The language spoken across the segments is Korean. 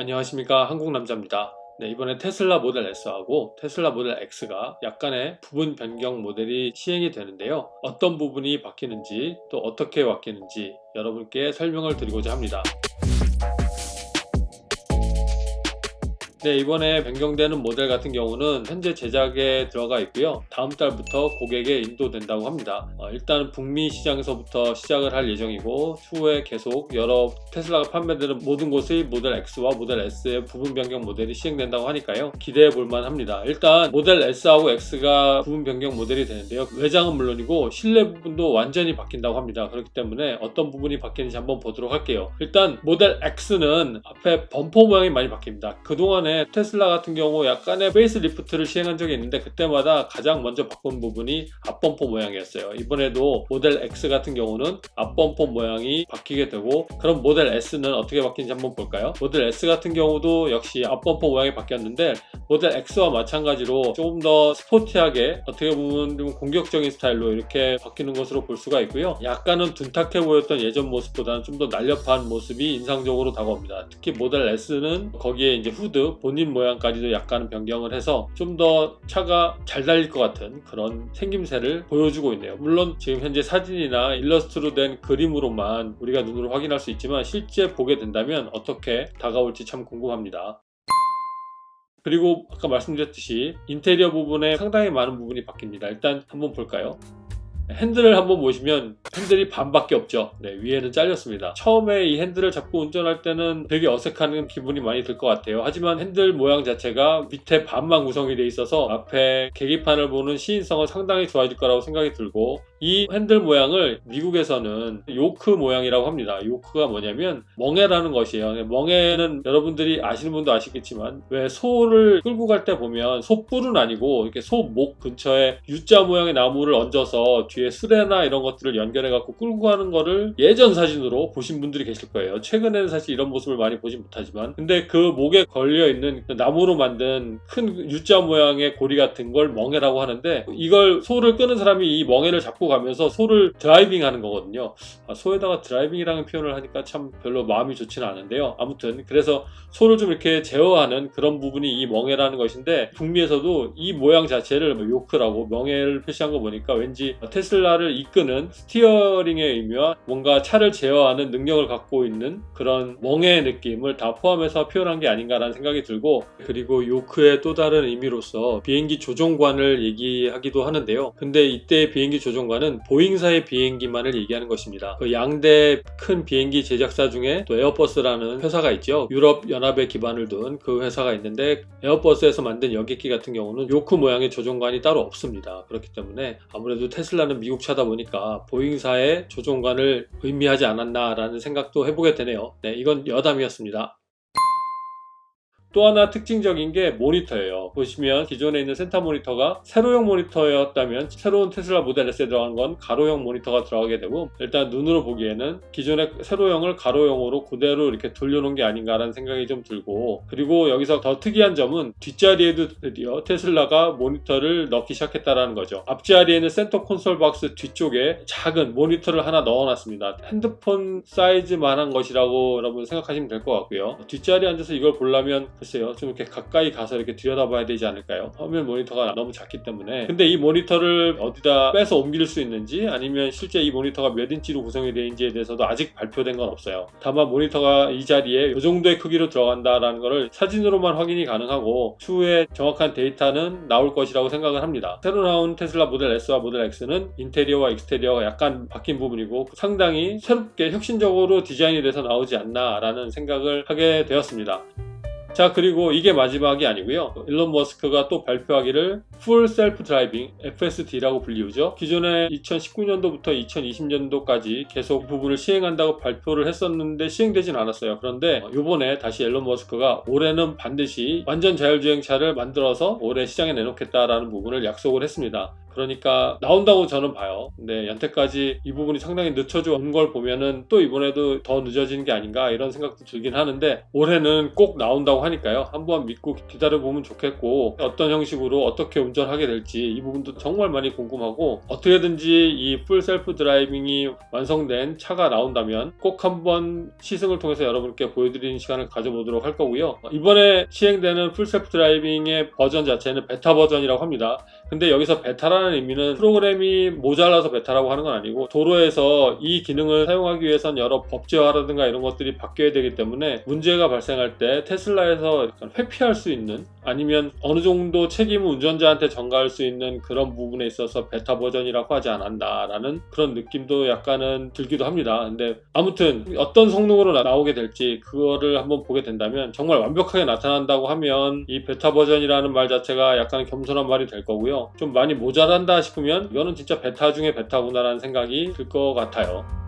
안녕하십니까 한국남자입니다. 네, 이번에 테슬라 모델 S하고 테슬라 모델 X가 약간의 부분 변경 모델이 시행이 되는데요. 어떤 부분이 바뀌는지 또 어떻게 바뀌는지 여러분께 설명을 드리고자 합니다. 네, 이번에 변경되는 모델 같은 경우는 현재 제작에 들어가 있고요. 다음 달부터 고객에 인도된다고 합니다. 어, 일단 북미 시장에서부터 시작을 할 예정이고 추후에 계속 여러 테슬라가 판매되는 모든 곳의 모델 X와 모델 S의 부분 변경 모델이 시행된다고 하니까요. 기대해 볼 만 합니다. 일단 모델 S하고 X가 부분 변경 모델이 되는데요. 외장은 물론이고 실내 부분도 완전히 바뀐다고 합니다. 그렇기 때문에 어떤 부분이 바뀌는지 한번 보도록 할게요. 일단 모델 X는 앞에 범퍼 모양이 많이 바뀝니다. 그동안에 테슬라 같은 경우 약간의 페이스 리프트를 시행한 적이 있는데 그때마다 가장 먼저 바꾼 부분이 앞범퍼 모양이었어요. 이번에도 모델 X 같은 경우는 앞범퍼 모양이 바뀌게 되고 그럼 모델 S는 어떻게 바뀌는지 한번 볼까요? 모델 S 같은 경우도 역시 앞범퍼 모양이 바뀌었는데 모델 X와 마찬가지로 조금 더 스포티하게 어떻게 보면 좀 공격적인 스타일로 이렇게 바뀌는 것으로 볼 수가 있고요. 약간은 둔탁해 보였던 예전 모습보다는 좀 더 날렵한 모습이 인상적으로 다가옵니다. 특히 모델 S는 거기에 이제 후드, 본인 모양까지도 약간 변경을 해서 좀 더 차가 잘 달릴 것 같은 그런 생김새를 보여주고 있네요. 물론 지금 현재 사진이나 일러스트로 된 그림으로만 우리가 눈으로 확인할 수 있지만 실제 보게 된다면 어떻게 다가올지 참 궁금합니다. 그리고 아까 말씀드렸듯이 인테리어 부분에 상당히 많은 부분이 바뀝니다. 일단 한번 볼까요? 핸들을 한번 보시면 핸들이 반밖에 없죠. 네, 위에는 잘렸습니다. 처음에 이 핸들을 잡고 운전할 때는 되게 어색한 기분이 많이 들 것 같아요. 하지만 핸들 모양 자체가 밑에 반만 구성이 돼 있어서 앞에 계기판을 보는 시인성은 상당히 좋아질 거라고 생각이 들고 이 핸들 모양을 미국에서는 요크 모양이라고 합니다. 요크가 뭐냐면 멍해라는 것이에요. 멍해는 여러분들이 아시는 분도 아시겠지만 왜 소를 끌고 갈 때 보면 소뿔은 아니고 이렇게 소 목 근처에 U자 모양의 나무를 얹어서 뒤에 수레나 이런 것들을 연결해 갖고 끌고 가는 거를 예전 사진으로 보신 분들이 계실 거예요. 최근에는 사실 이런 모습을 많이 보지 못하지만 근데 그 목에 걸려 있는 그 나무로 만든 큰 U자 모양의 고리 같은 걸 멍해라고 하는데 이걸 소를 끄는 사람이 이 멍해를 잡고 가면서 소를 드라이빙 하는 거거든요. 아, 소에다가 드라이빙이라는 표현을 하니까 참 별로 마음이 좋지는 않은데요. 아무튼 그래서 소를 좀 이렇게 제어하는 그런 부분이 이 멍해라는 것인데 북미에서도 이 모양 자체를 뭐 요크라고 멍해를 표시한 거 보니까 왠지 테슬라를 이끄는 스티어링의 의미와 뭔가 차를 제어하는 능력을 갖고 있는 그런 멍해의 느낌을 다 포함해서 표현한 게 아닌가라는 생각이 들고 그리고 요크의 또 다른 의미로서 비행기 조종관을 얘기하기도 하는데요. 근데 이때 비행기 조종관 은 보잉사의 비행기만을 얘기하는 것입니다. 그 양대 큰 비행기 제작사 중에 또 에어버스라는 회사가 있죠. 유럽 연합에 기반을 둔 그 회사가 있는데 에어버스에서 만든 여객기 같은 경우는 요크 모양의 조종관이 따로 없습니다. 그렇기 때문에 아무래도 테슬라는 미국 차다 보니까 보잉사의 조종관을 의미하지 않았나라는 생각도 해보게 되네요. 네, 이건 여담이었습니다. 또 하나 특징적인 게 모니터예요. 보시면 기존에 있는 센터 모니터가 세로형 모니터였다면 새로운 테슬라 모델 S에 들어간 건 가로형 모니터가 들어가게 되고 일단 눈으로 보기에는 기존의 세로형을 가로형으로 그대로 이렇게 돌려놓은 게 아닌가라는 생각이 좀 들고 그리고 여기서 더 특이한 점은 뒷자리에도 드디어 테슬라가 모니터를 넣기 시작했다라는 거죠. 앞자리에는 센터 콘솔 박스 뒤쪽에 작은 모니터를 하나 넣어놨습니다. 핸드폰 사이즈만한 것이라고 여러분 생각하시면 될 것 같고요. 뒷자리에 앉아서 이걸 보려면 글쎄요 좀 이렇게 가까이 가서 이렇게 들여다봐야 되지 않을까요? 화면 모니터가 너무 작기 때문에. 근데 이 모니터를 어디다 빼서 옮길 수 있는지 아니면 실제 이 모니터가 몇 인치로 구성이 되는지에 대해서도 아직 발표된 건 없어요. 다만 모니터가 이 자리에 이 정도의 크기로 들어간다라는 것을 사진으로만 확인이 가능하고 추후에 정확한 데이터는 나올 것이라고 생각을 합니다. 새로 나온 테슬라 모델 S와 모델 X는 인테리어와 익스테리어가 약간 바뀐 부분이고 상당히 새롭게 혁신적으로 디자인이 돼서 나오지 않나 라는 생각을 하게 되었습니다 자 그리고 이게 마지막이 아니고요. 일론 머스크가 또 발표하기를 Full Self Driving FSD라고 불리우죠. 기존에 2019년도부터 2020년도까지 계속 부분을 시행한다고 발표를 했었는데 시행되진 않았어요. 그런데 이번에 다시 일론 머스크가 올해는 반드시 완전 자율주행차를 만들어서 올해 시장에 내놓겠다라는 부분을 약속을 했습니다 그러니까 나온다고 저는 봐요. 근데 연태까지 이 부분이 상당히 늦춰져 온 걸 보면은 또 이번에도 더 늦어지는 게 아닌가 이런 생각도 들긴 하는데 올해는 꼭 나온다고 하니까요. 한번 믿고 기다려 보면 좋겠고 어떤 형식으로 어떻게 운전하게 될지 이 부분도 정말 많이 궁금하고 어떻게든지 이 풀 셀프 드라이빙이 완성된 차가 나온다면 꼭 한번 시승을 통해서 여러분께 보여드리는 시간을 가져보도록 할 거고요. 이번에 시행되는 풀 셀프 드라이빙의 버전 자체는 베타 버전이라고 합니다. 근데 여기서 베타라는 의미는 프로그램이 모자라서 베타라고 하는 건 아니고 도로에서 이 기능을 사용하기 위해선 여러 법제화라든가 이런 것들이 바뀌어야 되기 때문에 문제가 발생할 때 테슬라에서 회피할 수 있는 아니면 어느 정도 책임을 운전자한테 전가할 수 있는 그런 부분에 있어서 베타 버전이라고 하지 않았나라는 그런 느낌도 약간은 들기도 합니다. 근데 아무튼 어떤 성능으로 나- 나오게 될지 그거를 한번 보게 된다면 정말 완벽하게 나타난다고 하면 이 베타 버전이라는 말 자체가 약간 겸손한 말이 될 거고요. 좀 많이 모자란다 싶으면 이거는 진짜 베타 중에 베타구나라는 생각이 들 것 같아요.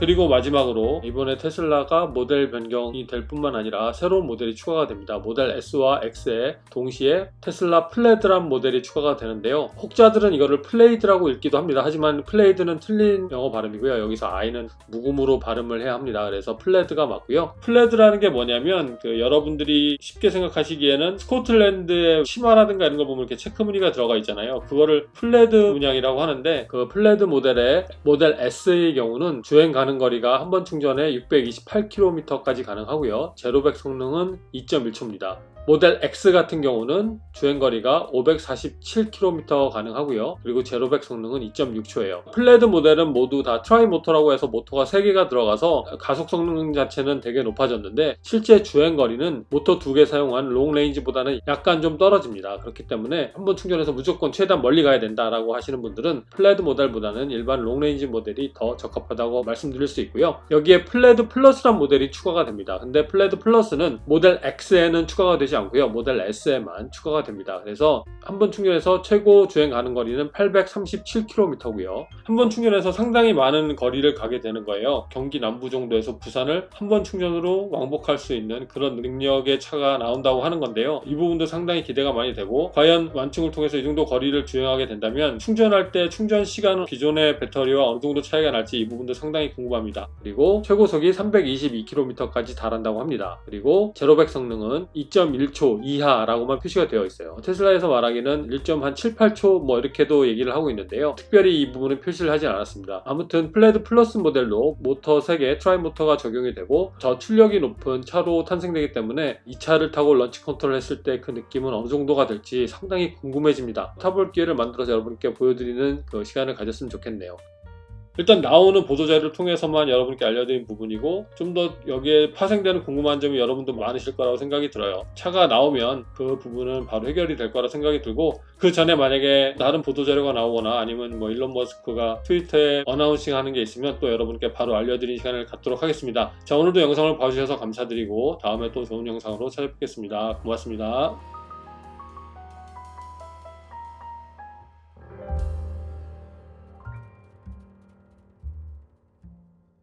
그리고 마지막으로 이번에 테슬라가 모델 변경이 될 뿐만 아니라 새로운 모델이 추가가 됩니다. 모델 S와 X에 동시에 테슬라 플레드란 모델이 추가가 되는데요. 혹자들은 이거를 플레이드라고 읽기도 합니다. 하지만 플레이드는 틀린 영어 발음이고요. 여기서 I는 묵음으로 발음을 해야 합니다. 그래서 플레드가 맞고요. 플레드라는 게 뭐냐면 그 여러분들이 쉽게 생각하시기에는 스코틀랜드의 치마라든가 이런 걸 보면 이렇게 체크 무늬가 들어가 있잖아요. 그거를 플레드 문양이라고 하는데 그 플레드 모델의 모델 S의 경우는 주행 가능 거리가 한 번 충전에 628km까지 가능하고요. 제로백 성능은 2.1초입니다. 모델 X 같은 경우는 주행거리가 547km 가능하고요. 그리고 제로백 성능은 2.6초예요. 플레드 모델은 모두 다 트라이 모터라고 해서 모터가 3개가 들어가서 가속 성능 자체는 되게 높아졌는데 실제 주행거리는 모터 2개 사용한 롱 레인지보다는 약간 좀 떨어집니다. 그렇기 때문에 한번 충전해서 무조건 최대한 멀리 가야 된다라고 하시는 분들은 플레드 모델보다는 일반 롱 레인지 모델이 더 적합하다고 말씀드릴 수 있고요. 여기에 플레드 플러스란 모델이 추가가 됩니다. 근데 플레드 플러스는 모델 X에는 추가가 되지 않고요. 모델 S에만 추가가 됩니다. 그래서 한 번 충전해서 최고 주행 가는 거리는 837km고요. 한 번 충전해서 상당히 많은 거리를 가게 되는 거예요. 경기 남부 정도에서 부산을 한 번 충전으로 왕복할 수 있는 그런 능력의 차가 나온다고 하는 건데요. 이 부분도 상당히 기대가 많이 되고 과연 완충을 통해서 이 정도 거리를 주행하게 된다면 충전할 때 충전 시간은 기존의 배터리와 어느 정도 차이가 날지 이 부분도 상당히 궁금합니다. 그리고 최고속이 322km까지 달한다고 합니다. 그리고 제로백 성능은 2.1초 이하라고만 표시가 되어 있어요. 테슬라에서 말하기는 1.78초 뭐 이렇게도 얘기를 하고 있는데요. 특별히 이 부분은 표시를 하지 않았습니다. 아무튼 플레드 플러스 모델로 모터 3개 트라이 모터가 적용이 되고 저출력이 높은 차로 탄생되기 때문에 이 차를 타고 런치 컨트롤 했을 때 그 느낌은 어느 정도가 될지 상당히 궁금해집니다. 타볼 기회를 만들어서 여러분께 보여드리는 그 시간을 가졌으면 좋겠네요. 일단 나오는 보도자료를 통해서만 여러분께 알려드린 부분이고 좀 더 여기에 파생되는 궁금한 점이 여러분도 많으실 거라고 생각이 들어요. 차가 나오면 그 부분은 바로 해결이 될 거라 생각이 들고 그 전에 만약에 다른 보도자료가 나오거나 아니면 뭐 일론 머스크가 트위터에 어나운싱 하는 게 있으면 또 여러분께 바로 알려드리는 시간을 갖도록 하겠습니다. 자 오늘도 영상을 봐주셔서 감사드리고 다음에 또 좋은 영상으로 찾아뵙겠습니다. 고맙습니다.